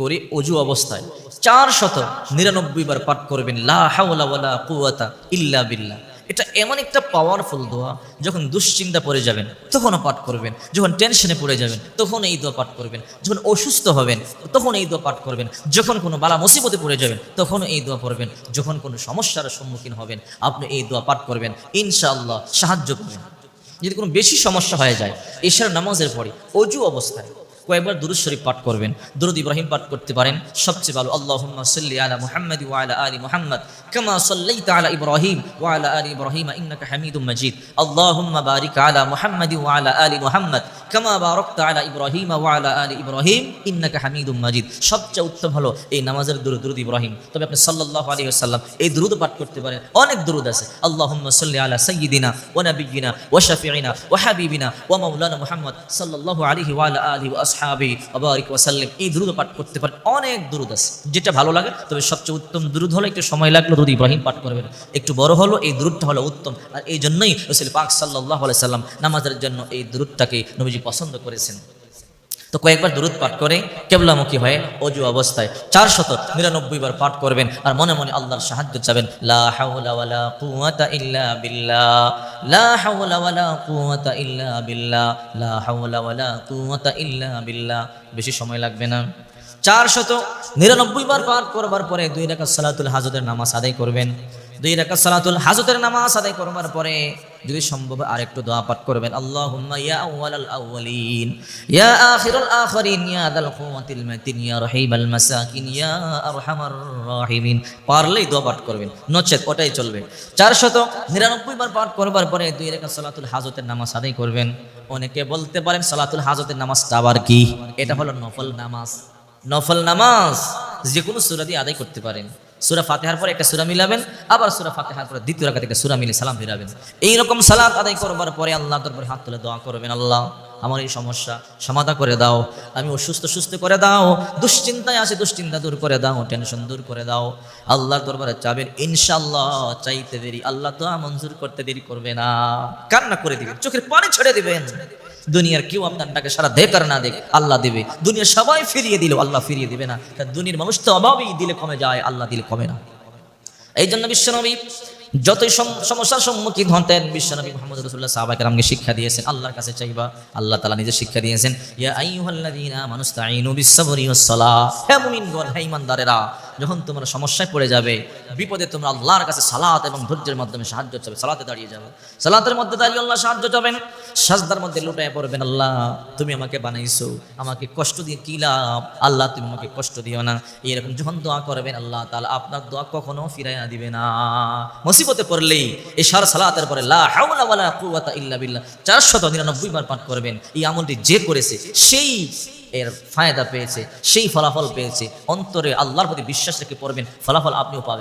করে অজু অবস্থায়। চার শত নিরানব্বই বার পাঠ করবেন ইল্লা বিল্লাহ। এটা এমন একটা পাওয়ারফুল দোয়া, যখন দুশ্চিন্তা পড়ে যাবেন, তখনও পাঠ করবেন, যখন টেনশনে পড়ে যাবেন, তখন এই দোয়া পাঠ করবেন, যখন অসুস্থ হবেন, তখন এই দোয়া পাঠ করবেন, যখন কোনো বালা মুসিবতে পড়ে যাবেন, তখন এই দোয়া পড়বেন, যখন কোনো সমস্যার সম্মুখীন হবেন, আপনি এই দোয়া পাঠ করবেন, ইনশাআল্লাহ সাহায্য করবেন। যদি কোনো বেশি সমস্যা হয়ে যায়, এশার নামাজের পরে অজু অবস্থায় কয়েকবার দুরুদ শরীফ পাঠ করবেন। দুরুদ ইব্রাহিম পাঠ করতে পারেন। সবচেয়ে ভালো, আল্লাহুম্মা সাল্লি আলা মুহাম্মাদ ওয়া আলা আলি মুহাম্মাদ কামা সাল্লাইতা আলা ইব্রাহিম ওয়া আলা আলি ইব্রাহিম ইন্নাকা হামিদুম মাজিদ। আল্লাহুম্মা বারিক আলা মুহাম্মাদ ওয়া আলা আলি মুহাম্মাদ কামা বারাকতা আলা ইব্রাহিম ওয়া আলা আলি ইব্রাহিম ইন্নাকা হামিদুম মাজিদ। সবচেয়ে উত্তম হলো এই নামাজের দুরুদ দুরুদ ইব্রাহিম। তবে আপনি সাল্লাল্লাহু আলাইহি ওয়াসাল্লাম এই দুরুদ পাঠ করতে পারেন। অনেক দুরুদ আছে। আল্লাহুম্মা সাল্লি আলা সাইয়্যিদিনা ওয়া নাবিয়্যিনা ওয়া শাফিঈনা ওয়া হাবিবিনা ওয়া মাওলানা মুহাম্মদ সাল্লাল্লাহু আলাইহি ওয়া আলা আলিহি ওয়া আসহাবি আবারিক ওয়াসাল্লিম ওয়া এই দ্রুত পাঠ করতে পারে অনেক দুরুদ আছে। যেটা ভালো লাগে, তবে সবচেয়ে উত্তম দ্রুত হলো একটু সময় লাগল, দুরুদ ইব্রাহিম পাঠ করবেন। একটু বড় হলো, এই দুরুদটা হলো উত্তম। আর এই জন্যই রসুল পাক আলাইহি সাল্লাম নামাজের জন্য এই দুরুদটাকে নবীজি পছন্দ করেছেন। তো কয়েকবার দূরত পাঠ করে কেবলামুখী হয়ে অজু অবস্থায় চার শত নিরানব্বই বার পাঠ করবেন আর মনে মনে আল্লাহর সাহায্য চাবেন বেশি সময় লাগবে না। চার শত নিরানব্বই বার পাঠ করবার পরে দুই রাকাত সালাতুল হাজতের নামাজ আদায় করবেন। দুই রাকাত সালাতুল হাজতের নামাজ আদায় করবার পরে যদি সম্ভব আরেকটু দোয়া পাঠ করবেন। রাহিমিন। পারলেই দোয়া পাঠ করবেন, নচেত ওটাই চলবে। চারশত নিরানব্বই বার পাঠ করবার পরে দুই রাকাত সালাতুল হাজতের নামাজ আদায় করবেন। অনেকে বলতে পারেন সালাতুল হাজতের নামাজটা আবার কি? এটা হলো নফল নামাজ। নফল নামাজ যে কোনো সুরা দিয়ে আদায় করতে পারেন। সুরা ফাতেহার পরে একটা সুরা মিলাবেন, আবার সুরা ফাতেহার পরে দ্বিতীয় রাখা থেকে সুরা মিলে সালাম ফিরাবেন। এইরকম সালাত আদায় করবার পরে আল্লাহ দরবারে হাত তুলে দোয়া করবেন, আল্লাহ আমার এই সমস্যা সমাধা করে দাও, আমি অসুস্থ সুস্থ করে দাও, দুশ্চিন্তায় আসে দুশ্চিন্তা দূর করে দাও টেনশন দূর করে দাও। আল্লাহর দরবারে চাবেন ইনশাল্লাহ চাইতে দেরি, আল্লাহ তো মঞ্জুর করতে দেরি করবে না। কান্না করে দিবেন, চোখের পানি ছেড়ে দিবেন। দুনিয়ার কেউ আপনার ডাকে সারা দেখ আর না দেখ, আল্লাহ দেবে। দুনিয়ার সবাই ফিরিয়ে দিল আল্লাহ ফিরিয়ে দিবে না। দুনিয়ার মানুষ তো অভাবেই দিলে কমে যায়, আল্লাহ দিলে কমে না। এই জন্য বিশ্বনবী যতই সম- সমস্যার সম্মুখীন হতেন, বিশ্বনবী মোহাম্মদ রসুল্লাহ সাহাবাকে শিক্ষা দিয়েছেন, আল্লাহর কাছে চাইবা, আল্লাহ তালা নিজে শিক্ষা দিয়েছেন, ইয়া আইয়ুহাল্লাযীনা মানুস্তাঈনু বিস-সাবরি ওয়াস-সালাহ হে মুমিনগণ, হে ঈমানদারেরা যখন তোমরা সমস্যায় পড়ে যাবে, বিপদে তোমরা আল্লাহর কাছে সালাত এবং ধৈর্যের মাধ্যমে সাহায্য চাবে, সালাতে দাঁড়িয়ে যাবে। সালাতের মধ্যে দাঁড়িয়ে আল্লাহ সাহায্য চাবেন। সাজদার মধ্যে লুটায় পড়বেন, আল্লাহ, তুমি আমাকে বানাইছো, আমাকে কষ্ট দিয়ে কি লাভ? আল্লাহ, তুমি আমাকে কষ্ট দিও না। এরকম যখন দোয়া করবেন, আল্লাহ তাআলা আপনার দোয়া কখনো ফিরাইয়া দিবে না। মুসিবতে পড়লেই সারা সালাতের পরে লা ইল্লা বিল্লাহ 499 বার পাঠ করবেন। এই আমলটি যে করেছে, সেই এর ফায়দা পেয়েছে, সেই ফলাফল পেয়েছে। অন্তরে আল্লাহর প্রতি বিশ্বাস রেখে পড়বেন, ফলাফল আপনিও পাবেন।